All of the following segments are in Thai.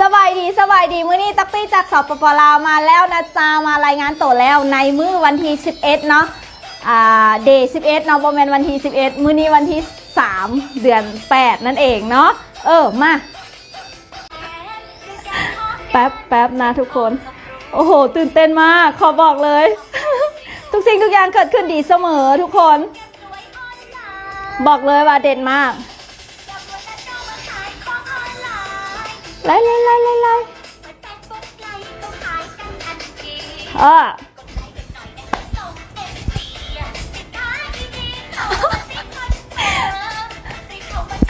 สบายดีสบายดีมื้อนี้ตักตี้จากสปปลาวมาแล้วนะจ๊ะมารายงานตัวแล้วในมื้อวันที่ 11 เนาะอ่าเดย์11 เนาะบ่แม่นวันที่ 11 มื้อนี้วันที่ 3 เดือน 8 นั่นเองเนาะเออมาแป๊บแป๊บนะทุกคน โอ้โห ตื่นเต้นมาก ขอบอกเลย ทุกสิ่งทุกอย่างเกิดขึ้นดีเสมอทุกคน บอกเลยว่าเด่นมากไล่ไล่ไล่ไล่ไล่เออ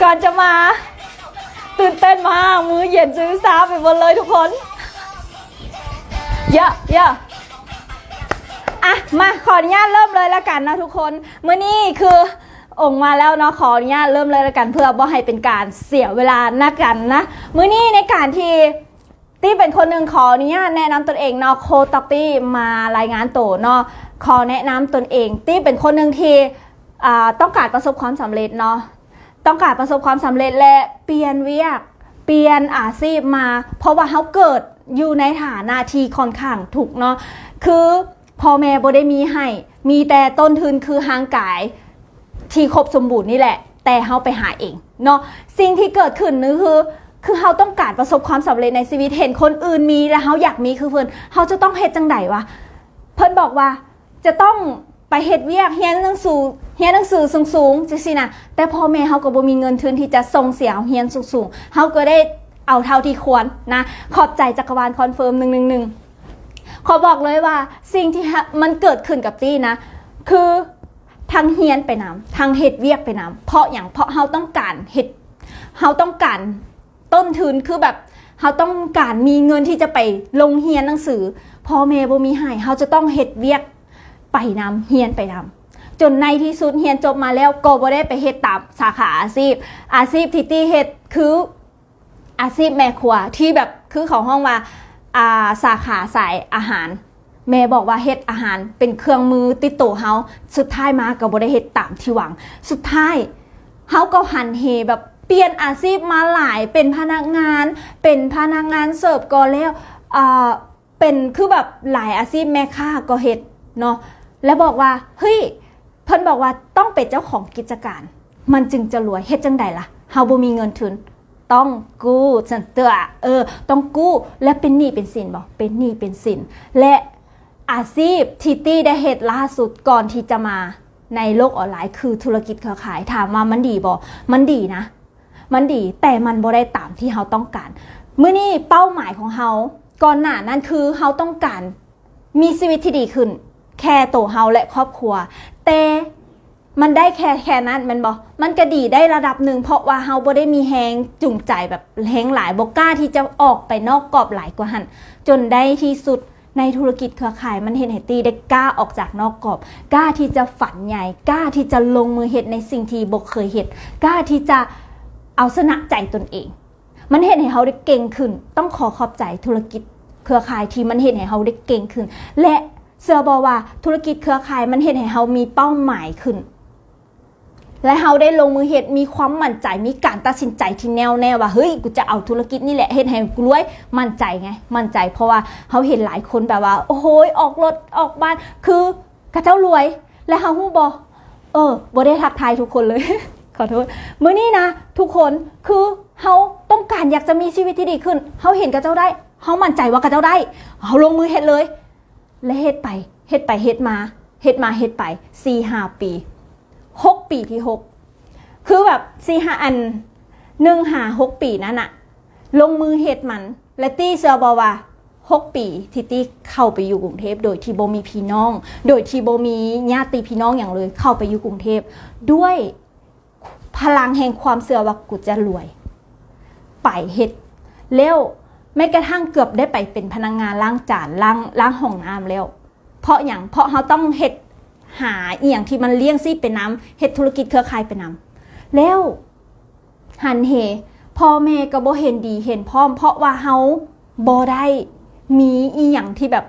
ก่อนจะมา ตื่นเต้นมาก มือเย็นซื้อซาไปหมดเลยทุกคน เยอะเยอะอะ มา ขออนุญาตเริ่มเลยล้วกันนะทุกคน เมื้อนี้คือ องมาแล้วเนาะขออนุญาตเริ่มเลยล้วกันเพื่อบ่ให้เป็นการเสียเวลานักกันนะมื้อนี้ในการที่ตี้เป็นคนหนึ่งขออนุญาตแนะนำตนเองเนาะโคตักตี้มารายงานตัวเนาะขอแนะนำตนเอง ตี้เป็นคนหนึ่งที่ต้องการประสบความสำเร็จเนาะต้องการประสบความสำเร็จและเปลี่ยนเวียก เปลี่ยนอาชีพมา เพราะว่าเขาเกิดอยู่ในฐานะที่ค่อนข้างถูกเนาะคือพ่อแม่บ่ได้มีให้มีแต่ต้นทุนคือห่างกาย ที่ครบสมบูรณ์นี่แหละ แต่เขาไปหาเองเนาะสิ่งที่เกิดขึ้นนี่คือคือเขาต้องการประสบความสำเร็จในชีวิตเห็นคนอื่นมีแล้วเขาอยากมีคือเพิ่นเขาจะต้องเฮ็ดจังไดวะเพิ่นบอกว่าจะต้องไปเฮ็ดเวียกเฮียนหนังสือเฮียนหนังสือสูงๆจังซี่นะแต่พ่อแม่เฮาก็บ่มีเงินทุนที่จะส่งเสียเฮียนสูงๆเฮาก็ได้เอาเท่าที่ควรนะ ขอบใจจักรวาลคอนเฟิร์ม111ขอบอกเลยว่าสิ่งที่มันเกิดขึ้นกับตี้นะ คือ ทางเฮียนไปนำทางเฮ็ดเวียกไปนำเพราะอย่างเพราะเฮาต้องการเฮ็ดเฮาต้องการต้นทุนคือแบบเฮาต้องการมีเงินที่จะไปลงเฮียนหนังสือพ่อแม่บ่มีให้เฮาจะต้องเฮ็ดเวียกไปนำเฮียนไปนำจนในที่สุดเฮียนจบมาแล้วก็บ่ได้ไปเฮ็ดตามสาขาอาชีพ อาชีพที่ตี้เฮ็ดคืออาชีพแม่ครัวที่แบบคือเขาห้องว่าอ่าสาขาสายอาหาร แม่บอกว่าเฮ็ดอาหารเป็นเครื่องมือติดตัวเฮาสุดท้ายมาก็บ่ได้เฮ็ดตามที่หวัง สุดท้ายเฮาก็หันเหแบบเปลี่ยนอาชีพมาหลายเป็นพนักงาน เป็นพนักงานเสิร์ฟก็แล้วอ่าเป็นคือแบบหลายอาชีพแม่ค้าก็เฮ็ดเนาะแล้วบอกว่าเฮ้ยเพิ่นบอกว่าต้องเป็นเจ้าของกิจการ มันจึงจะรวยเฮ็ดจังใดล่ะเฮาบ่มีเงินทุนต้องกู้สันเตือเออ ต้องกู้และเป็นหนี้เป็นสินบ่เป็นหนี้เป็นสินและ อาชีพที่ตี้ได้เฮ็ดล่าสุดก่อนที่จะมาในโลกออนไลน์คือธุรกิจเครือข่ายถามว่ามันดีบ่มันดีนะ มันดีแต่มันบ่ได้ตามที่เฮาต้องการเมื้อนี้เป้าหมายของเฮาก่อนหน้านั้นคือเฮาต้องการมีชีวิตที่ดีขึ้น แค่ตัวเฮาและครอบครัว แต่มันได้แค่แค่นั้นมันบอกมันก็ดีได้ระดับหนึ่งเพราะว่าเฮาบ่ได้มีแฮงจูงใจแบบแฮงหลายบ่กล้าที่จะออกไปนอกกรอบหลายกว่าหันจนได้ที่สุด ในธุรกิจเครือข่ายมันเห็นให้ตีได้กล้าออกจากนอกกรอบกล้าที่จะฝันใหญ่กล้าที่จะลงมือเฮ็ดในสิ่งที่บ่เคยเฮ็ดกล้าที่จะเอาชนะใจตนเอง มันเห็นให้เฮาได้เก่งขึ้น ต้องขอขอบใจธุรกิจเครือข่ายที่มันเห็นให้เฮาได้เก่งขึ้น และเสือบอกว่าธุรกิจเครือข่ายมันเห็นให้เฮามีเป้าหมายขึ้น และเฮาได้ลงมือเฮ็ดมีความมั่นใจมีการตัดสินใจที่แน่วแน่ว่าเฮ้ยกูจะเอาธุรกิจนี่แหละเฮ็ดให้กูรวยมั่นใจไง มั่นใจเพราะว่าเฮาเห็นหลายคนแบบว่า โอ้โหออกรถออกบ้าน คือกระเจ้ารวย และเฮาฮู้บ่เออบ่ได้ทักทายทุกคนเลยขอโทษมื้อนี้นะ ทุกคนคือเฮาต้องการอยากจะมีชีวิตที่ดีขึ้นเฮาเห็นกระเจ้าได้เฮามั่นใจว่ากระเจ้าได้เฮาลงมือเฮ็ดเลย และเฮ็ดไปเฮ็ดไปเฮ็ดมาเฮ็ดมาเฮ็ดไปสี่ห้าปี หกปีที่หกคือแบบสี่ห้าอันหนึ่งหาหกปีนั่นอะลงมือเฮ็ดมัน และตี้เสือบอว่าหกปีที่ตี้เข้าไปอยู่กรุงเทพโดยที่โบมีพี่น้อง โดยที่โบมีญาติพี่น้องอย่างเลยเข้าไปอยู่กรุงเทพด้วยพลังแห่งความเสื่อว่ากูจะรวย ไปเฮ็ดแล้วแม้กระทั่งเกือบได้ไปเป็นพนักงงานล้างจานล้างล้างห้องน้ำแล้ว เพราะอย่างเพราะเขาต้องเฮ็ด หาอียงที่มันเลี้ยงซี่เป็นน้ำเฮ็ดธุรกิจเครือข่ายเป็นน้ำแล้วหันเหพ่อแม่ก็บ่เห็นดีเห็นพร้อม เพราะว่าเฮาบ่ได้มีอีหยังที่แบบ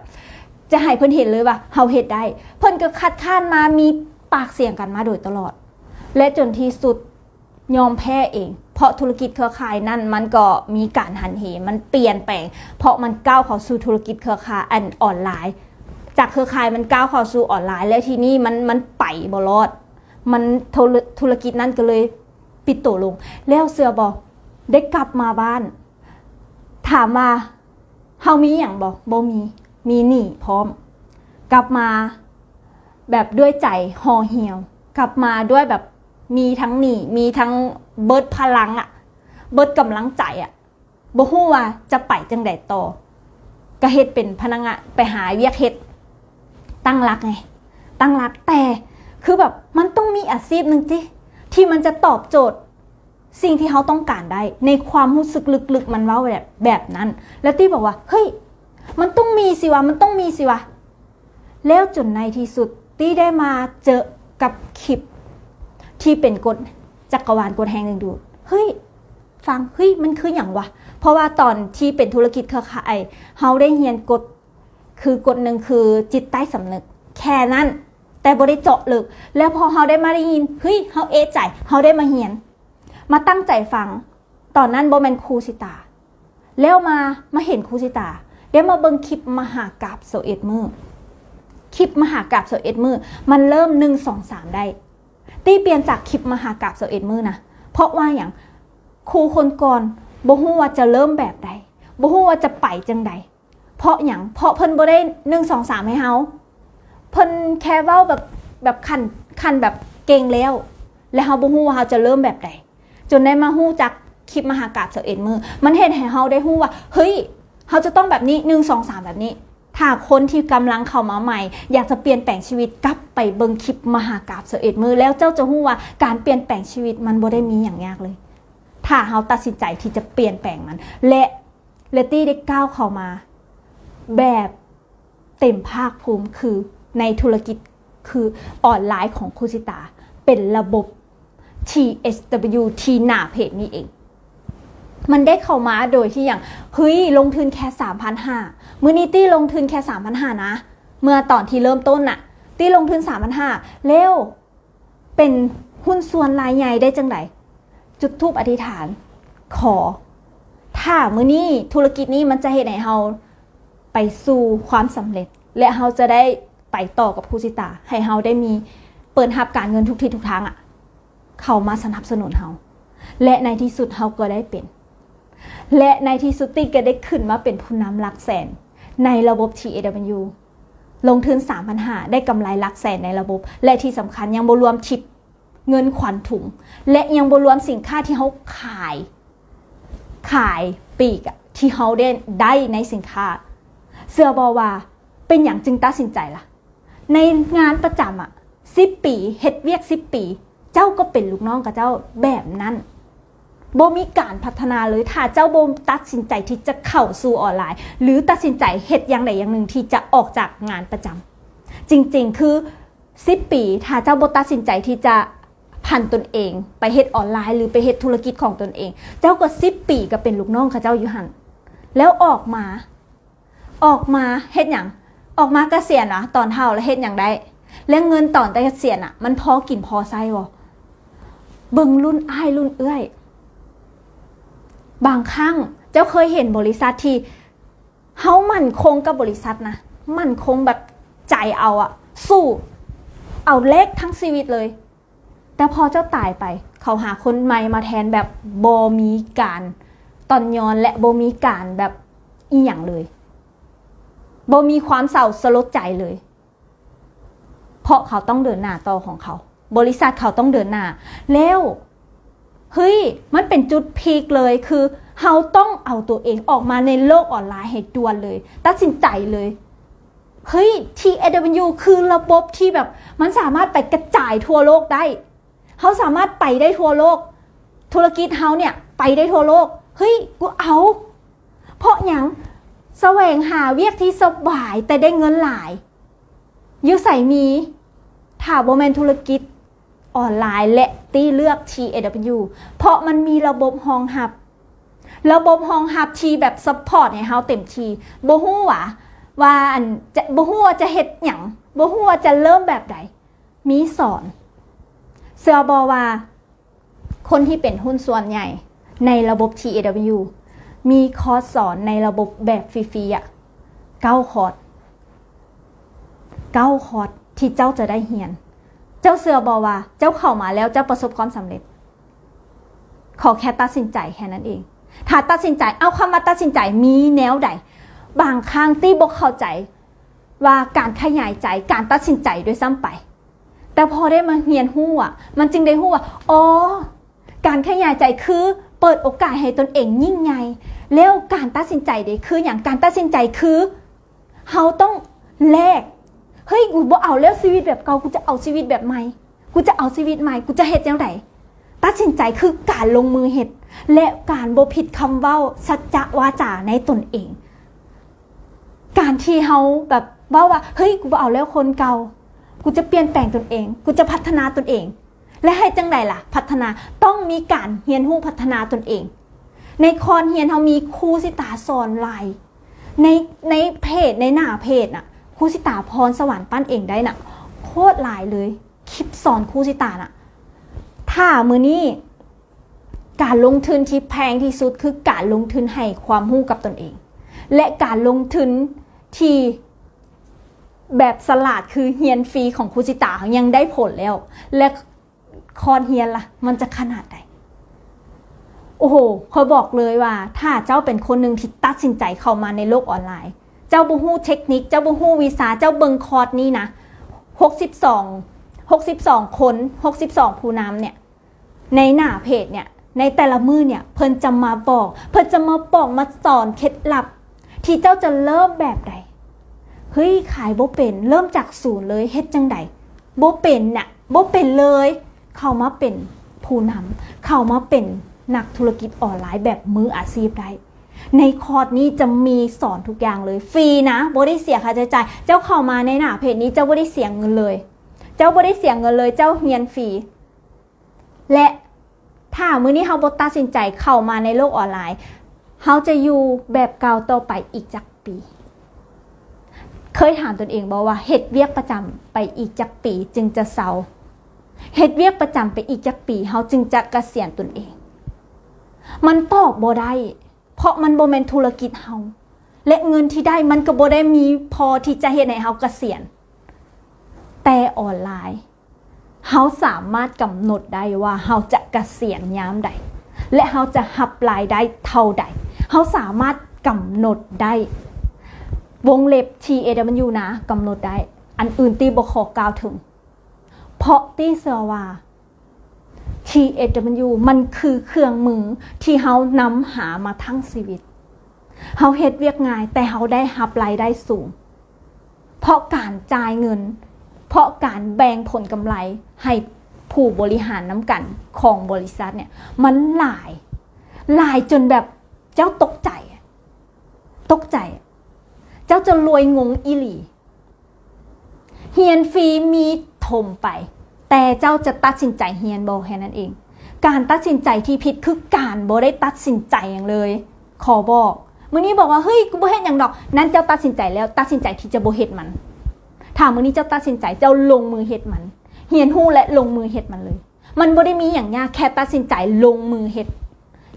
จะให้เพิ่นเห็นเลยว่าเฮาเฮ็ดได้ เพิ่นก็คัดค้านมามีปากเสียงกันมาโดยตลอด และจนที่สุดยอมแพ้เอง เพราะธุรกิจเครือข่ายนั่นมันก็มีการหันเหมันเปลี่ยนแปลง เพราะมันก้าวเข้าสู่ธุรกิจเครือข่ายอันออนไลน์ จากเครือข่ายมันก้าวเข้าสู่ออนไลน์ แล้วทีนี้มันมันไปบ่รอด มันธุรธุรกิจนั้นก็เลยปิดตัวลง แล้วเสือบอกได้กลับมาบ้าน ถามว่าเฮามีอย่างบอกบ่มีมีหนี้พร้อม กลับมาแบบด้วยใจห่อเหี่ยว กลับมาด้วยแบบมีทั้งหนี้มีทั้งเบิดพลังอะเบิดกำลังใจอะบ่ฮู้ว่าจะไปจังไดต่อก็เฮ็ดเป็นพนักงานไปหาเวียกเฮ็ด ตั้งรักไง ตั้งรักแต่คือแบบมันต้องมีอาชีพหนึ่งที่ที่มันจะตอบโจทย์ สิ่งที่เขาต้องการได้ ในความรู้สึกลึกๆ มันว่าแบบแบบนั้น แล้วตี้บอกว่า เฮ้ย มันต้องมีสิวะ มันต้องมีสิวะ แล้วจนในที่สุดตี้ได้มาเจอกับคลิป ที่เป็นกฎจักรวาลกฎแห่งหนึ่งดู เฮ้ย ฟัง เฮ้ย มันคืออย่างวะ เพราะว่าตอนที่เป็นธุรกิจเครือข่ายเขาได้เรียนกฎ คือกฎหนึ่งคือจิตใต้สำนึก แค่นั้น แต่บริเจาะลึก แล้วพอเขาได้มาได้ยินเฮ้ยเขาเอะใจเขาได้มาเฮียน มาตั้งใจฟัง ตอนนั้นโบแมนครูสิตา แล้วมามาเห็นครูสิตาเดี๋ยวมาเบิ่งคลิปมหากราบโซเอ็ดมือคลิปมหากราบโซเอ็ดมือมันเริ่มหนึ่งสองสามได้ตีเปลี่ยนจากคลิปมหากราบโซเอ็ดมือนะเพราะว่าอย่างครูคนก่อนบ่ฮู้ว่าจะเริ่มแบบใดบ่ฮู้ว่าจะไปจังใด เพราะอย่างเพราะเพิ่นบ่ได้หนึ่งสองสามให้เฮาเพิ่นแค่เว้าแบบแบบคันคันแบบเก่งแล้ว แล้วเฮาบ่ฮู้ว่าเฮาจะเริ่มแบบใดจนได้มาฮู้จักคลิปมหากาบเสเอ็ดมือ มันเห็นให้เฮาได้ฮู้ว่า เฮ้ยเฮาจะต้องแบบนี้หนึ่งสองสามแบบนี้ ถ้าคนที่กำลังเข้ามาใหม่ อยากจะเปลี่ยนแปลงชีวิตกลับไปเบิ่งคลิปมหากราบเสเอ็ดมือ แล้วเจ้าจะฮู้ว่าการเปลี่ยนแปลงชีวิตมันบ่ได้มีอย่างยากเลย ถ้าเฮาตัดสินใจที่จะเปลี่ยนแปลงมัน และเลตี้ได้ก้าวเข้ามา แบบเต็มภาคภูมิคือในธุรกิจคือออนไลน์ของคุซิตา เป็นระบบ TSW ที่หน้าเพจนี้เอง มันได้เข้ามาโดยที่อย่างเฮ้ยลงทุนแค่3,500มือนี้ตี้ลงทุนแค่3,500นะ เมื่อตอนที่เริ่มต้นน่ะ ตี้ลงทุน3,500เร็วเป็นหุ้นส่วนรายใหญ่ได้จังไดจุดทูปอธิษฐานขอ ถ้ามือนี้ธุรกิจนี้มันจะเห็นให้เฮา ไปสู่ความสำเร็จ และเฮาจะได้ไปต่อกับคูซิตา ให้เฮาได้มีเปิดหับการเงินทุกทิศทุกทางอะ่ะ เขามาสนับสนุนเฮาและในที่สุดเฮาก็ได้เป็น และในที่สุดติ๊กก็ได้ขึ้นมาเป็นผู้นำหลักแสน ในระบบ TAW ลงทุน3,500ได้กำไรหลักแสนในระบบ และที่สำคัญยังบรวมทิปเงินขวัญถุง และยังบรวมสินค้าที่เขาขาย ขายปีกอะที่เขาได้ได้ในสินค้า เสือบอว่า เป็นอย่างจึงตัดสินใจล่ะ ในงานประจำอะสิบปีเฮ็ดเวียกสิบปี เจ้าก็เป็นลูกน้องกับเจ้าแบบนั้นโบมีการพัฒนาเลยถ้าเจ้าโบตัดสินใจที่จะเข้าสู่ออนไลน์ หรือตัดสินใจเฮ็ดอย่างใดอย่างหนึ่งที่จะออกจากงานประจำจริงๆ คือสิบปีถ้าเจ้าโบตัดสินใจที่จะพันตนเอง ไปเฮ็ดออนไลน์ หรือไปเฮ็ดธุรกิจของตนเอง เจ้าก็สิบปีก็เป็นลูกน้องกับเจ้าอยู่หันแล้วออกมา ออกมาเฮ็ดอย่างออกมาเกษียณวะตอนเท่าแล้วเฮ็ดอย่างได้ แล้วเงินตอนแต่เกษียณอะ มันพอกินพอไส้บ่เบิ่งรุ่นอ้ายรุ่นเอื้อย บางครั้งเจ้าเคยเห็นบริษัทที่เฮามั่นคงกับบริษัทนะมั่นคงแบบใจเอาอะสู้ เอาเลขทั้งชีวิตเลย แต่พอเจ้าตายไป เขาหาคนใหม่มาแทนแบบโบมีการตอนยอนและโบมีการแบบอีหยังเลย บ่มีความเศร้าสลดใจเลย เพราะเขาต้องเดินหน้าต่อของเขา บริษัทเขาต้องเดินหน้าแล้วเฮ้ยมันเป็นจุดพีคเลยคือเขาต้องเอาตัวเองออกมาในโลกออนไลน์ให้ด่วนเลย ตัดสินใจเลยเฮ้ย TAW คือระบบที่แบบมันสามารถไปกระจายทั่วโลกได้เขาสามารถไปได้ทั่วโลก ธุรกิจเขาเนี่ยไปได้ทั่วโลก เฮ้ย กูเอา เพราะอย่าง แสวงหาเวียกที่สบายแต่ได้เงินหลายยูใส่มีถาโบแมนธุรกิจออนไลน์และตีเลือก TAW เพราะมันมีระบบห้องหับ ระบบห้องหับทีแบบซัพพอร์ตให้เฮาเต็มทีบ่ฮู้ว่าว่าอันจะบ่ฮู้ว่าจะเฮ็ดหยังบ่ฮู้ว่าจะเริ่มแบบใดมีสอน เสือบอว่า คนที่เป็นหุ้นส่วนใหญ่ในระบบ TAW มีคอร์สสอนในระบบแบบฟรีๆอะเก้าคอร์สเก้าคอร์สที่เจ้าจะได้เรียน เจ้าเสือบอว่า เจ้าเข้ามาแล้วเจ้าประสบความสำเร็จ ขอแค่ตัดสินใจแค่นั้นเอง ถ้าตัดสินใจเอาคำว่าตัดสินใจมีแนวใด บางครั้งที่บกเข้าใจ ว่าการขยายใจการตัดสินใจด้วยซ้ำไป แต่พอได้มาเรียนหู้อะ มันจึงได้หู้ว่าอ๋อการขยายใจคือเปิดโอกาสให้ตนเองยิ่งใหญ่ แล้วการตัดสินใจเด้คืออย่างการตัดสินใจคือเราต้องแลกเฮ้ยกูบ่เอาแล้วชีวิตแบบเก่ากูจะเอาชีวิตแบบใหม่กูจะเอาชีวิตใหม่กูจะเฮ็ดจังไดตัดสินใจคือการลงมือเฮ็ดและการบ่ผิดคำเว้าสัจจะวาจาในตนเอง การที่เฮาแบบว่าว่าเฮ้ยกูบ่เอาแล้วคนเก่ากูจะเปลี่ยนแปลงตนเอง กูจะพัฒนาตนเอง และให้จังใดล่ะ พัฒนาต้องมีการเรียนรู้พัฒนาตนเอง ในคอนเฮียนเขามีครูสิตาสอนไลายในในเพจในหน้าเพจน่ะครูสิตาพรสวรรค์ปั้นเองได้น่ะ โคตรหลายเลย คลิปสอนครูสิตาน่ะ ถ้ามือนี้การลงทุนที่แพงที่สุดคือการลงทุนให้ความรู้กับตนเอง และการลงทุนที่แบบสลัดคือเฮียนฟรีของครูสิตายังได้ผลแล้ว และคอนเฮียนล่ะ มันจะขนาดไหน อ้โหคอยบอกเลยว่า ถ้าเจ้าเป็นคนหนึ่งที่ตัดสินใจเข้ามาในโลกออนไลน์ เจ้าบูฮู้เทคนิค เจ้าบูฮู้วีซาเจ้าเบิงคอร์สนี้นะ62 62 คน 62 ผู้นำเนี่ย ในหน้าเพจเนี่ย ในแต่ละมือเนี่ย เพิ่นจะมาบอก เพิ่นจะมาบอกมาสอนเคล็ดลับ ที่เจ้าจะเริ่มแบบใด เฮ้ย ขายบ่เป็นเริ่มจากศูนย์เลยเฮ็ดจังใดบ่เป็นน่ะบ่เป็นเลย เข้ามาเป็นผู้นำเข้ามาเป็น นักธุรกิจออนไลน์แบบมืออาชีพได้ในคอร์สนี้จะมีสอนทุกอย่างเลย ฟรีนะบ่ได้เสียค่าใช้จ่ายเจ้าเข้ามาในหน้าเพจนี้เจ้าบ่ได้เสียเงินเลย เจ้าบ่ได้เสียเงินเลย เจ้าเรียนฟรีและถ้ามื้อนี้เฮาบ่ตัดสินใจเข้ามาในโลกออนไลน์เฮาจะอยู่แบบเก่าต่อไปอีกจักปี เคยถามตนเองบอกว่าเฮ็ดเวียกประจำไปอีกจักปีจึงจะเศร้าเฮ็ดเวียกประจำไปอีกจักปีเฮาจึงจะเกษียณตนเอง มันตอบบ่ได้ เพราะมันบ่แม่นธุรกิจเฮาและเงินที่ได้มันก็บ่ได้มีพอที่จะเฮ็ดให้เฮาเกษียณ แต่ออนไลน์เฮาสามารถกำหนดได้ว่าเฮาจะเกษียณยามใด และเฮาจะหับรายได้เท่าใดเฮาสามารถกำหนดได้ วงเล็บ TAW นะกำหนดได้ อันอื่นตีบขอกล่าวถึง เพราะตีเสือว่า TAW มันคือเครื่องมือที่เฮานำหามาทั้งชีวิต เฮาเฮ็ดเวียกง่ายแต่เฮาได้หับรายได้สูง เพราะการจ่ายเงิน เพราะการแบ่งผลกำไรให้ผู้บริหารน้ำกันของบริษัทเนี่ย มันหลาย หลายจนแบบเจ้าตกใจ ตกใจ เจ้าจะรวยงงอีหลี เฮียนฟรีมีถมไป แต่เจ้าจะตัดสินใจเฮียนบอแค่นั้นเอง การตัดสินใจที่ผิดคือการบอได้ตัดสินใจอย่างเลย ขอบอกมื่อนี้บอกว่าเฮ้ยกูบ่เฮ็ดอย่างดอก นั้นเจ้าตัดสินใจแล้วตัดสินใจที่จะบ่เฮ็ดมันถ้ามื่อนี้เจ้าตัดสินใจเจ้าลงมือเฮ็ดมัน เฮียนหู้และลงมือเฮ็ดมันเลย มันบ่ได้มีอย่างยากแค่ตัดสินใจลงมือเฮ็ด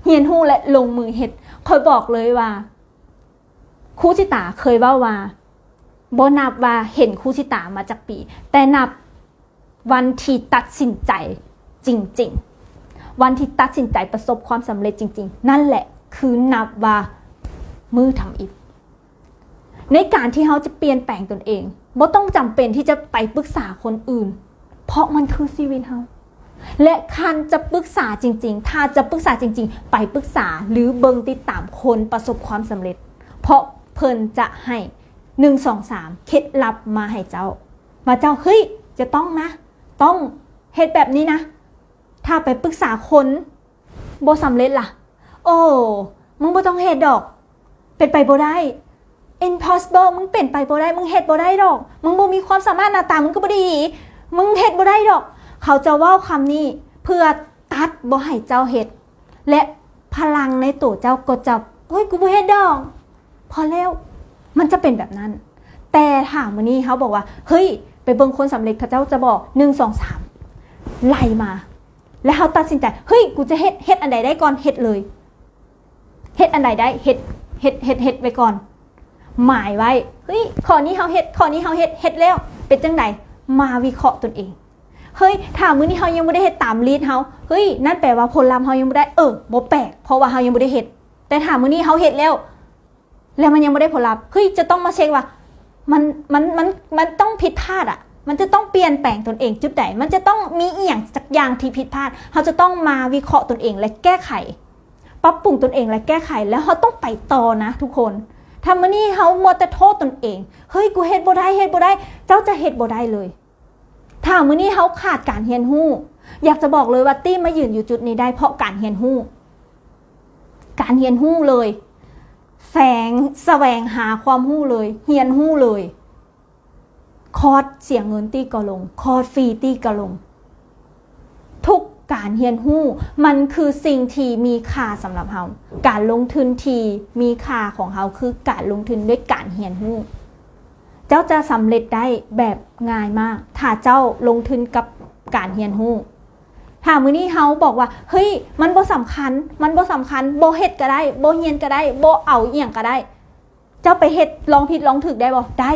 เฮียนหู้และลงมือเฮ็ดคอยบอกเลยว่าครูชิตาเคยว่าว่าบ่นับว่าเห็นครูชิตามาจากปี แต่นับ วันที่ตัดสินใจจริง ๆ วันที่ตัดสินใจประสบความสำเร็จจริง ๆ นั่นแหละคือนับว่ามือทำอิฐในการที่เขาจะเปลี่ยนแปลงตนเองบ่ต้องจำเป็นที่จะไปปรึกษาคนอื่น เพราะมันคือชีวิตเขาและคันจะปรึกษาจริง ๆ ถ้าจะปรึกษาจริง ๆ ไปปรึกษาหรือเบิงติดตามคนประสบความสำเร็จ เพราะเพิ่นจะให้หนึ่งสองสามเคล็ดลับมาให้เจ้า มาเจ้าเฮ้ยจะต้องนะ ต้องเฮ็ดแบบนี้นะ ถ้าไปปรึกษาคนบ่สำเร็จล่ะ โอ้มึงบ่ต้องเฮ็ดดอก เป็นไปบ่ได้ impossible มึงเป็นไปบ่ได้ มึงเฮ็ดบ่ได้ดอก มึงบ่มีความสามารถหน้าตามึงก็บ่ดี มึงเฮ็ดบ่ได้ดอก เขาจะว้าคำนี้เพื่อตัดบ่ให้เจ้าเฮ็ดและพลังในตัวเจ้าก็จะเฮ้ยกูบ่เฮ็ดดอก พอแล้วมันจะเป็นแบบนั้น แต่ถามวันนี้เขาบอกว่า เฮ้ย ไปเบิ่งคนสำเร็จเขาเจ้าจะบอกหนึ่งสองสามไล่มา แล้วเขาตัดสินใจเฮ้ยกูจะเฮ็ดเฮ็ดอันใดได้ก่อนเฮ็ดเลยเฮ็ดอันใดได้เฮ็ดเฮ็ดเฮ็ดเฮ็ดไว้ก่อน หมายไว้เฮ้ยข้อนี้เฮาเฮ็ดข้อนี้เฮาเฮ็ดเฮ็ดแล้ว เป็นจังไดมาวิเคราะห์ตนเองเฮ้ยถามมื้อนี้เฮายังบ่ได้เฮ็ดตามลีดเฮาเฮ้ยนั่นแปลว่าผลลัพธ์เฮายังบ่ได้เออบ่แปลกเพราะว่าเฮายังบ่ได้เฮ็ดแต่ถามมื้อนี้เฮาเฮ็ดแล้ว แล้วมันยังไม่ได้ผลลัพธ์เฮ้ยจะต้องมาเช็คว่า มันมันมันมันต้องผิดพลาดอะ มันจะต้องเปลี่ยนแปลงตนเองจุดใดมันจะต้องมีอีหยังสักอย่างที่ผิดพลาดเขาจะต้องมาวิเคราะห์ตนเองและแก้ไขปรับปรุงตนเองและแก้ไขแล้วเขาต้องไปต่อนะทุกคนทำมานี่เขามัวแต่โทษตนเองเฮ้ยกูเฮ็ดบ่ได้เฮ็ดบ่ได้ เจ้าจะเฮ็ดบ่ได้เลยถ้ามื้อนี้เขาขาดการเรียนรู้ อยากจะบอกเลยว่าตี้มายืนอยู่จุดนี้ได้เพราะการเรียนรู้ การเรียนรู้เลย แสงแสวงหาความรู้เลยเรียนรู้เลย คอร์สเสียงเงินตี้ก็ลง คอร์สฟรีตี้ก็ลง ทุกการเรียนรู้ มันคือสิ่งที่มีค่าสำหรับเราการลงทุนที่มีค่าของเราคือการลงทุนด้วยการเรียนรู้ เจ้าจะสำเร็จได้แบบง่ายมาก ถ้าเจ้าลงทุนกับการเรียนรู้ ถ้ามื้อนี้เฮาบอกว่า เฮ้ย มันบ่สำคัญ มันบ่สำคัญบ่เฮ็ดก็ได้บ่เฮียนก็ได้บ่เอาอียงก็ได้ เจ้าไปเฮ็ดลองผิดลองถูกได้บ่ได้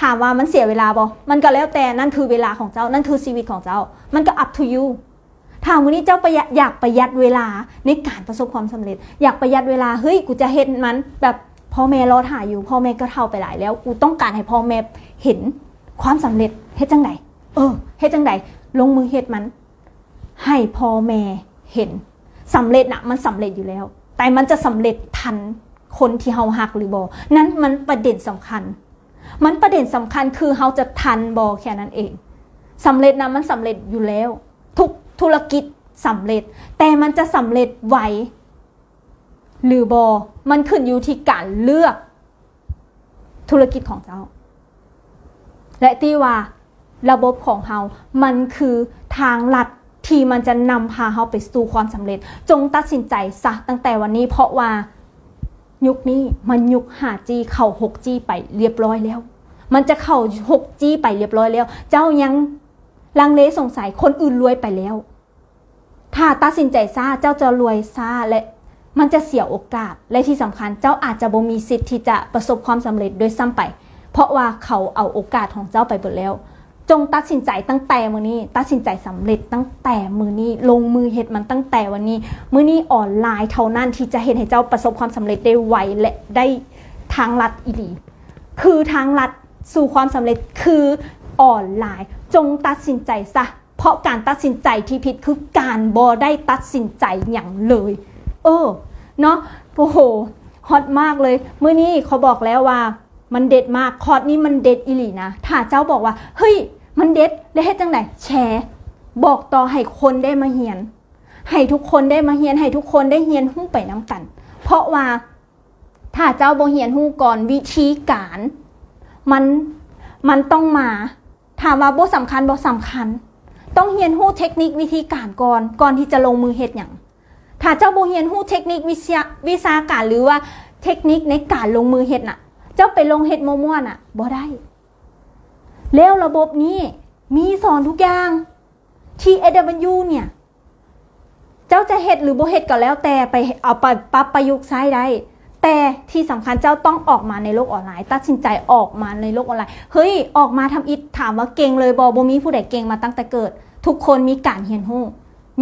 ถามว่ามันเสียเวลาบ่มันก็แล้วแต่นั่นคือเวลาของเจ้า นั่นคือชีวิตของเจ้า มันก็ up to you ถามวันนี้เจ้าประหยัดอยากประหยัดเวลาในการประสบความสำเร็จ อยากประหยัดเวลาเฮ้ยกูจะเห็นมัน แบบพ่อแม่รอถ่ายอยู่พ่อแม่ก็เท่าไปหลายแล้ว กูต้องการให้พ่อแม่เห็นความสำเร็จเฮ็ดจังไดเออเฮ็ดจังไดลงมือเฮ็ดมัน ให้พ่อแม่เห็นสำเร็จนะมันสำเร็จอยู่แล้ว แต่มันจะสำเร็จทันคนที่เฮาหักหรือบอนั้นมันประเด็นสำคัญ มันประเด็นสำคัญคือเฮาจะทันบอแค่นั้นเองสำเร็จนะมันสำเร็จอยู่แล้ว ทุกธุรกิจสำเร็จ แต่มันจะสำเร็จไวหรือบอมันขึ้นอยู่ที่การเลือกธุรกิจของเจ้า และที่ว่าระบบของเฮามันคือทางลัด ที่มันจะนำพาเฮาไปสู่ความสำเร็จ จงตัดสินใจซะตั้งแต่วันนี้เพราะว่ายุคนี้มันยุค 5G เข้า 6G ไปเรียบร้อยแล้ว มันจะเข้า 6G ไปเรียบร้อยแล้ว เจ้ายังลังเลสงสัยคนอื่นรวยไปแล้ว ถ้าตัดสินใจซาเจ้าจะรวยซาและมันจะเสียโอกาส และที่สำคัญเจ้าอาจจะบ่มีสิทธิ์ที่จะประสบความสำเร็จโดยซ้ำไป เพราะว่าเขาเอาโอกาสของเจ้าไปหมดแล้ว จงตัดสินใจตั้งแต่มือนี้ ตัดสินใจสำเร็จตั้งแต่มือนี้ ลงมือเฮ็ดมันตั้งแต่วันนี้ มือนี้ออนไลน์เท่านั้นที่จะเห็นให้เจ้าประสบความสำเร็จได้ไวและได้ทางลัดอีหลี คือทางลัดสู่ความสำเร็จคือออนไลน์ จงตัดสินใจซะ เพราะการตัดสินใจที่ผิดคือการบอได้ตัดสินใจอย่างเลย เออ เนาะโอ้โหฮอตมากเลยเมื่อนี้เขาบอกแล้วว่ามันเด็ดมากคอร์สนี้มันเด็ดอีหลีนะ ถ้าเจ้าบอกว่า เฮ้ย มันเด็ดแล้วเฮ็ดจังไหนแชร์ บอกต่อให้คนได้มาเฮียน ให้ทุกคนได้มาเฮียน ให้ทุกคนได้เฮียนหู้ไปน้ำกัน เพราะว่าถ้าเจ้าบ่เฮียนหู้ก่อนวิธีการ มันมันต้องมา ถามว่าบ่สำคัญบ่สำคัญ ต้องเฮียนหู้เทคนิควิธีการก่อนก่อนที่จะลงมือเฮ็ดหยังถ้าเจ้าบ่เฮียนหู้เทคนิควิชาวิชาการหรือว่าเทคนิคในการลงมือเฮ็ดน่ะ เจ้าไปลงเฮ็ดมั่วๆน่ะบ่ได้ แล้วระบบนี้มีสอนทุกอย่าง TAW เนี่ย เจ้าจะเฮ็ดหรือบ่เฮ็ดก็แล้วแต่ไปเอาไปปรับประยุกต์ใช้ได้ แต่ที่สำคัญเจ้าต้องออกมาในโลกออนไลน์ ตัดสินใจออกมาในโลกออนไลน์ เฮ้ย ออกมาทำอิฐถามว่าเก่งเลยบอบมีผู้ใดเก่งมาตั้งแต่เกิด ทุกคนมีการเฮียนหู้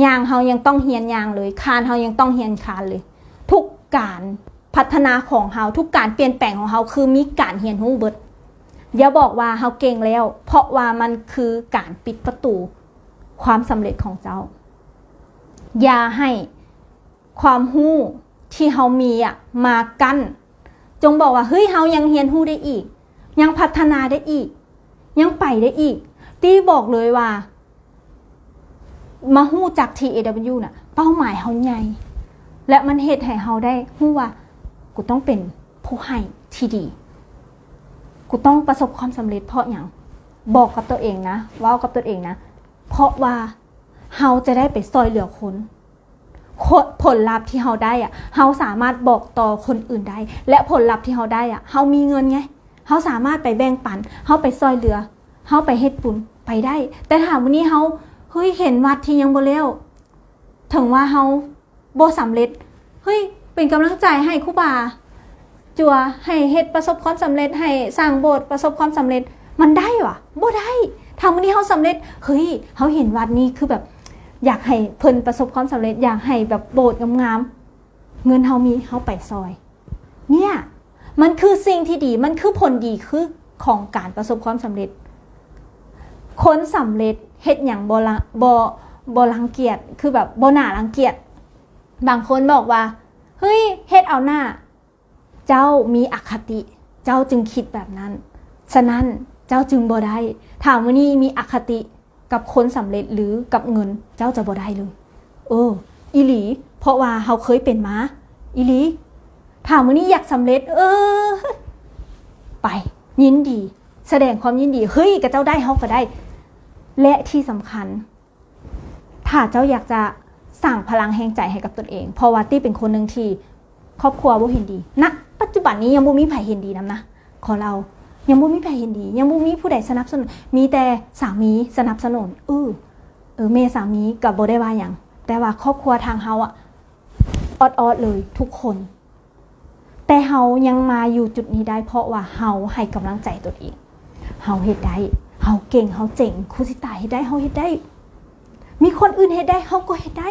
ยางเฮายังต้องเฮียนยางเลย คานเฮายังต้องเฮียนคานเลย ทุกการพัฒนาของเฮาทุกการเปลี่ยนแปลงของเฮาคือมีการเฮียนหู้เบิด อย่าบอกว่าเฮาเก่งแล้ว เพราะว่ามันคือการปิดประตูความสำเร็จของเจ้า อย่าให้ความหู้ที่เฮามีอะมากั้น จงบอกว่าเฮ้ยเฮายังเฮียนหู้ได้อีก ยังพัฒนาได้อีก ยังไปได้อีก ตี้บอกเลยว่า มาหู้จาก TAW น่ะ เป้าหมายเฮาใหญ่ และมันเหตุให้เฮาได้หู้ว่า กูต้องเป็นผู้ให้ที่ดี กูต้องประสบความสำเร็จเพราะอย่างบอกกับตัวเองนะว้ากับตัวเองนะ เพราะว่าเฮาจะได้ไปซอยเหลือคนผลลัพธ์ที่เฮาได้อะเฮาสามารถบอกต่อคนอื่นได้ และผลลัพธ์ที่เฮาได้อะเฮามีเงินไงเฮาสามารถไปแบ่งปันเฮาไปซอยเหลือเฮาไปเฮ็ดบุญไปได้ แต่ถามวันนี้เฮาเฮ้ยเห็นวัดที่ยังบ่แล้วถึงว่าเฮาบ่สำเร็จเฮ้ยเป็นกำลังใจให้ครูบา จัวให้เฮ็ดประสบความสำเร็จให้สร้างโบสถ์ประสบความสำเร็จมันได้วะบ่ได้ทำวันนี้เฮาสำเร็จเฮ้ยเฮาเห็นวัดนี้คือแบบ อยากให้เพิ่นประสบความสำเร็จ อยากให้แบบโบสถ์งามๆเงินเฮามีเฮาไปซอย เนี่ยมันคือสิ่งที่ดีมันคือผลดีคือของการประสบความสำเร็จ คนสำเร็จเฮ็ดอย่างบ่ละบ่บ่รังเกียจคือแบบบ่หนารังเกียจบางคนบอกว่าเฮ้ยเฮ็ดเอาหน้า เจ้ามีอคติ เจ้าจึงคิดแบบนั้น ฉะนั้นเจ้าจึงบ่ได้ ถามว่านี่มีอคติกับคนสำเร็จหรือกับเงินเจ้าจะบ่ได้เลยเอออีหลี เพราะว่าเขาเคยเป็นมาอีหลี ถามว่านี่อยากสำเร็จ เออ ไป ยินดี แสดงความยินดี เฮ้ยกับเจ้าได้เขาก็ได้ และที่สำคัญ ถ้าเจ้าอยากจะสั่งพลังแห่งใจให้กับตนเอง เพราะว่าตี้เป็นคนหนึ่งที่ครอบครัวบ่เห็นดีณปั จจุบันนี้ยังบ่มีไผเห็นดีนํนะขอเรายังบ่มีไผเห็นดี ยังบ่มีผู้ใดสนับสนุน มีแต่สามีสนับสนุนเออเออเมสามีกับบ่ได้ว่าหยังแต่ว่าครอบครัวทางเฮาอะออดออดๆเลยทุกคน แต่เฮายังมาอยู่จุดนี้ได้ เพราะว่าเฮาให้กำลังใจตัวเองเฮาเฮ็ดได้เฮาเก่งเฮาเจ๋งครูสิตาเฮ็ดได้เฮาเฮ็ดได้ มีคนอื่นเฮ็ดได้เฮาก็เฮ็ดได้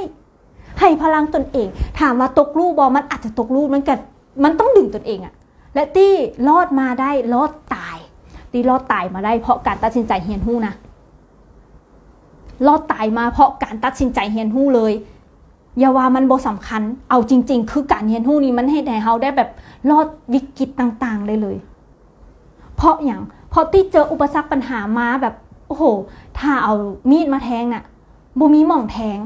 ให้พลังตนเอง ถามว่าตกลูกบอมันอาจจะตกลูกมันก็ มันต้องดึงตนเองอะและตี้รอดมาได้รอดตาย ตี้รอดตายมาได้เพราะการตัดสินใจเฮียนหู้นะรอดตายมาเพราะการตัดสินใจเฮียนหู้เลยอย่าว่ามันบ่สำคัญ เอาจริง ๆ คือการเฮียนหู้นี่มันให้ให้เฮาได้แบบรอดวิกฤตต่างๆ ได้เลย เพราะอย่างเพราะตี้เจออุปสรรคปัญหามาแบบโอ้โห ถ้าเอามีดมาแทงน่ะบ่มีหม่องแทง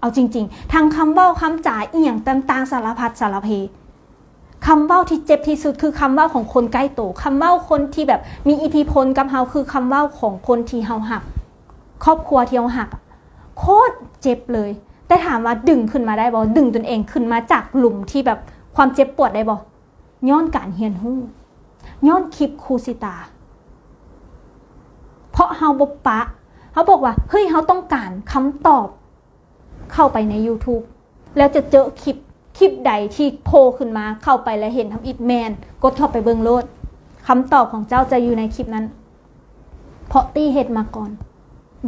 เอาจริง ๆ ทางคำเว้าคำจ่าเอียงต่างๆสารพัดสารเพ คำเว้าที่เจ็บที่สุดคือคำเว้าของคนใกล้ตัวคำเว้าคนที่แบบมีอิทธิพลกับเฮาคือคำเว้าของคนที่เฮาหัก ครอบครัวที่เฮาหัก โคตรเจ็บเลย แต่ถามว่าดึงขึ้นมาได้บ่ดึงตนเองขึ้นมาจากหลุมที่แบบความเจ็บปวดได้บ่ย้อนการเฮียนหู้ย้อนคลิปครูสิตา เพราะเฮาบ่ปะเขาบอกว่าเฮ้ยเฮาต้องการคำตอบเข้าไปใน YouTube แล้วจะเจอคลิป คลิปใดที่โผล่ขึ้นมาเข้าไปแล้วเห็นทำอิดแมนกดเข้าไปเบิงโลดคำตอบของเจ้าจะอยู่ในคลิปนั้น เพราะตี้เห็ดมาก่อน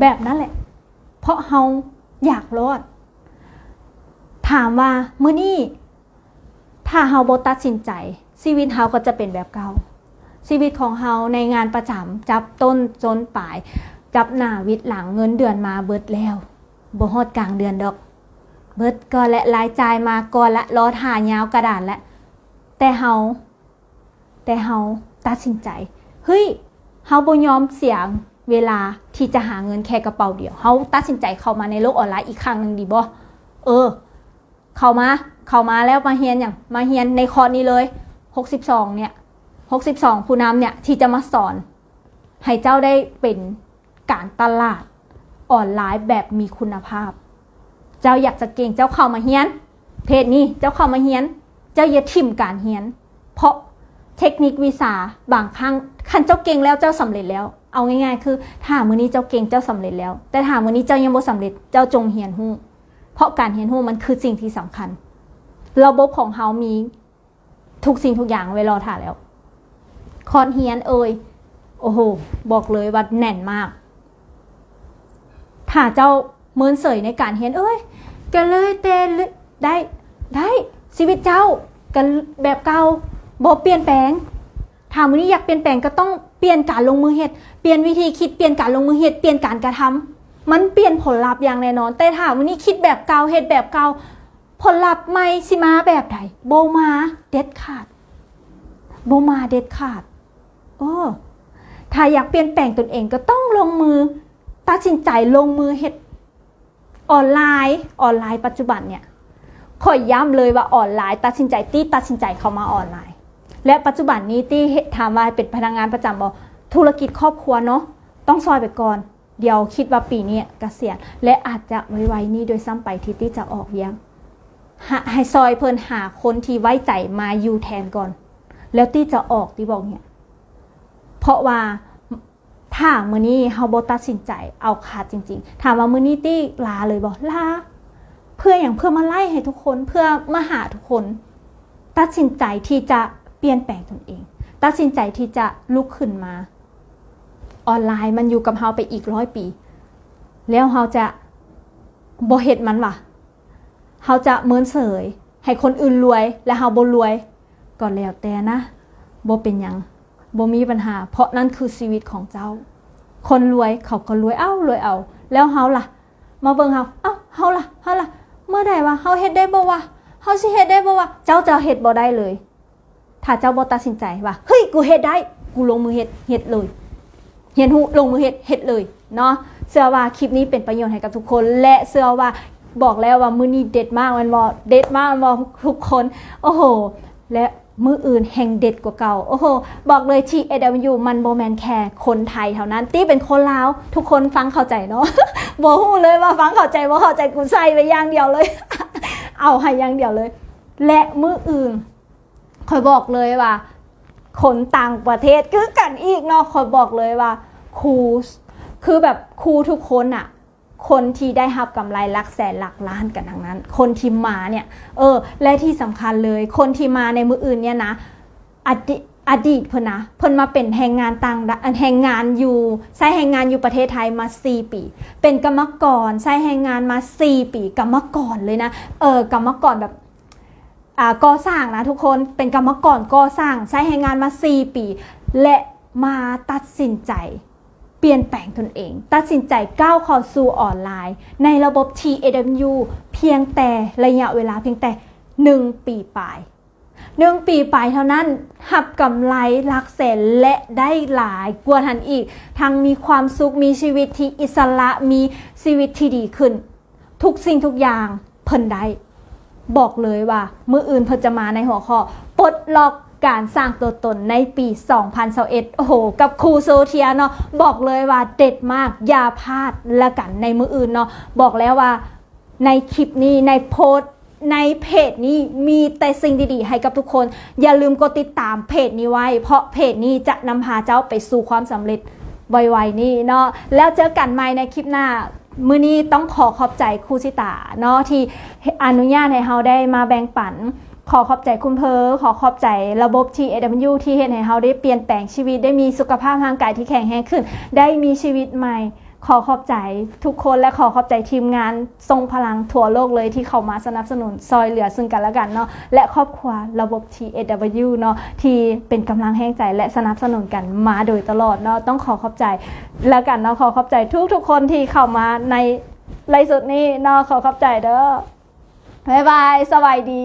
แบบนั้นแหละ เพราะเฮาอยากรอด ถามว่ามื้อนี้ถ้าเฮาบ่ตัดสินใจ ชีวิตเฮาก็จะเป็นแบบเก่าชีวิตของเฮาในงานประจำจับต้นจนปลาย จับหน้าวิดหลังเงินเดือนมาเบิดแล้วบ่ฮอดกลางเดือนดอก เบิดก่อนและรายจ่ายมาก่อนละรอถ่ายาวกระดานและแต่เฮาแต่เฮาตัดสินใจเฮ้ยเฮาบ่ยอมเสียงเวลาที่จะหาเงินแค่กระเป๋าเดียวเฮาตัดสินใจเข้ามาในโลกออนไลน์อีกครั้งหนึ่งดีบ่เออ เข้ามาเข้ามาแล้วมาเฮียนอย่างมาเฮียนในคอร์สนี้เลย 62 เนี่ย 62 ผู้นำเนี่ยที่จะมาสอนให้เจ้าได้เป็นการตลาดออนไลน์แบบมีคุณภาพ เจ้าอยากจะเก่งเจ้าเข้ามาเฮียน เพจนี้เจ้าเข้ามาเฮียน เจ้าอย่าทิมการเฮียน เพราะเทคนิควิสาบางครั้งคันเจ้าเก่งแล้วเจ้าสำเร็จแล้ว เอาง่ายๆ คือถ้ามือนี้เจ้าเก่งเจ้าสำเร็จแล้ว แต่ถ้ามือนี้เจ้ายังบ่สำเร็จเจ้าจงเฮียนหู้เพราะการเฮียนหู้มันคือสิ่งที่สำคัญ ระบบของเฮามีทุกสิ่งทุกอย่างไว้รอถ่าแล้ว คอนเฮียนเอ่ยโอ้โห บอกเลยว่าแน่นมาก ถ้าเจ้า เมินเสยในการเฮียนเอ้ยกันเลยเตนเลได้ได้ชีวิตเจ้ากันแบบเก่าบ่เปลี่ยนแปลงถามวันนี้อยากเปลี่ยนแปลงก็ต้องเปลี่ยนการลงมือเฮ็ดเปลี่ยนวิธีคิดเปลี่ยนการลงมือเฮ็ดเปลี่ยนการกระทำมันเปลี่ยนผลลัพธ์อย่างแน่นอน แต่ถามวันนี้คิดแบบเก่าเฮ็ดแบบเก่าผลลัพธ์ไม่สิมาแบบใดโบมาเด็ดขาดโบมาเด็ดขาดโอ้ถ้าอยากเปลี่ยนแปลงตนเองก็ต้องลงมือตัดสินใจลงมือเฮ็ด ออนไลน์ออนไลน์ปัจจุบันเนี่ยขอยย้ำเลยว่าออนไลน์ ตัดสินใจตี้ตัดสินใจเข้ามาออนไลน์ และปัจจุบันนี้ตี้เฮ็ดถามว่าเป็นพนักงานประจำบอธุรกิจครอบครัวเนาะต้องซอยไปก่อน เดี๋ยวคิดว่าปีนี้กเกษียณและอาจจะไวๆนี้โดยซ้ำไปที่ตี้จะออกเวียงให้ซอยเพิ่นหาคนที่ไว้ใจมาอยู่แทนก่อน แล้วตี้จะออกตี้บอกเนี่ยเพราะว่า ถ้ามื้อนี้เฮาบ่ตัดสินใจเอาขาดจริง ๆ ถามว่ามื้อนี้ตี้ลาเลยบ่ลา เพื่ออย่างเพื่อมาไล่ให้ทุกคนเพื่อมาหาทุกคน ตัดสินใจที่จะเปลี่ยนแปลงตนเอง ตัดสินใจที่จะลุกขึ้นมา ออนไลน์มันอยู่กับเฮาไปอีกร้อยปี แล้วเฮาจะบ่เฮ็ดมันวะเฮาจะเหมือนเสย ให้คนอื่นรวย และเฮาบ่รวย ก็แล้วแต่นะบ่เป็นหยัง บ่มีปัญหา เพราะนั่นคือชีวิตของเจ้า คนรวยเขาก็รวยเอ้ารวยเอา แล้วเฮาล่ะ มาเบิ่งเฮาเอ้าเฮาล่ะเฮาล่ะ เมื่อใดวะเฮาเฮ็ดได้บ่วะเฮาสิเฮ็ดได้บ่วะเจ้าจะเฮ็ดบ่ได้เลย ถ้าเจ้าบ่ตัดสินใจว่าเฮ้ยกูเฮ็ดได้ กูลงมือเฮ็ดเฮ็ดเลยเห็นหูลงมือเฮ็ดเฮ็ดเลยเนาะเชื่อว่าคลิปนี้เป็นประโยชน์ให้กับทุกคน และเชื่อว่าบอกแล้วว่ามือนี้เด็ดมากมันบอเด็ดมากมันบอทุกคน โอ้โห และ มืออื่นแห่งเด็ดกว่าเก่า โอ้โห บอกเลยที่ AW มันโบแมนแค่คนไทยเท่านั้นที่เป็นคนลาว ทุกคนฟังเข้าใจเนาะบอกหูเลยว่าฟังเข้าใจว่าเข้าใจกูใส่ไปอย่างเดียวเลย เอาให้อย่างเดียวเลย และมืออื่นคอยบอกเลยว่า คนต่างประเทศคือกันอีกเนาะคอยบอกเลยว่าครูคือแบบครูทุกคนอะ คนที่ได้รับกำไรหลักแสนหลักล้านกันทั้งนั้น คนที่มาเนี่ย เออ และที่สำคัญเลย คนที่มาในมืออื่นเนี่ยนะอดีอดีตเพิ่นนะเพิ่นมาเป็นแรงงานต่างดาวแรงงานอยู่ใช้แรงงานอยู่ประเทศไทยมา 4 ปี เป็นกรรมกรใช้แรงงานมา 4 ปี กรรมกรเลยนะเออกรรมกรแบบอ่าก่อสร้างนะทุกคนเป็นกรรมกรก่อสร้างใช้แรงงานมา 4 ปี และมาตัดสินใจ เปลี่ยนแปลงตนเอง ตัดสินใจก้าวเข้าสู่ออนไลน์ ในระบบ TAW เพียงแต่ระยะเวลาเพียงแต่ 1 ปีปลายหนึ่งปีไปเท่านั้นหับกำไรหลักแสนและได้หลายกว่าทันอีก ทั้งมีความสุขมีชีวิตที่อิสระมีชีวิตที่ดีขึ้น ทุกสิ่งทุกอย่างเพิ่นได้ บอกเลยว่า มืออื่นเพิ่นจะมาในหัวข้อปลดล็อก การสร้างตัวตนในปี 2021โอ้โห กับครูโซเทียเนาะบอกเลยว่าเด็ดมากอย่าพลาดละกันในมืออื่นเนาะบอกแล้วว่าในคลิปนี้ในโพสในเพจนี้มีแต่สิ่งดีๆ ให้กับทุกคน อย่าลืมกดติดตามเพจนี้ไว้ เพราะเพจนี้จะนำพาเจ้าไปสู่ความสำเร็จไวๆนี้เนาะแล้วเจอกันใหม่ในคลิปหน้ามื้อนี้ต้องขอขอบใจครูชิตาเนาะที่อนุญาตให้เฮาได้มาแบ่งปัน ขอขอบใจคุณเพอขอขอบใจระบบ TAW ที่เห็นให้เฮาได้เปลี่ยนแปลงชีวิตได้มีสุขภาพร่างกายที่แข็งแรงขึ้น ได้มีชีวิตใหม่ ขอขอบใจทุกคนและขอขอบใจทีมงานทรงพลังทั่วโลกเลยที่เข้ามาสนับสนุนซอยเหลือซึ่งกันและกันเนาะและครอบครัวระบบ TAW เนาะที่เป็นกำลังแห่งใจและสนับสนุนกันมาโดยตลอดเนาะต้องขอขอบใจแล้วกันเนาะขอขอบใจทุกๆคนที่เข้ามาในไลฟ์สดนี้เนาะขอขอบใจเด้อบ๊ายบายสวัสดี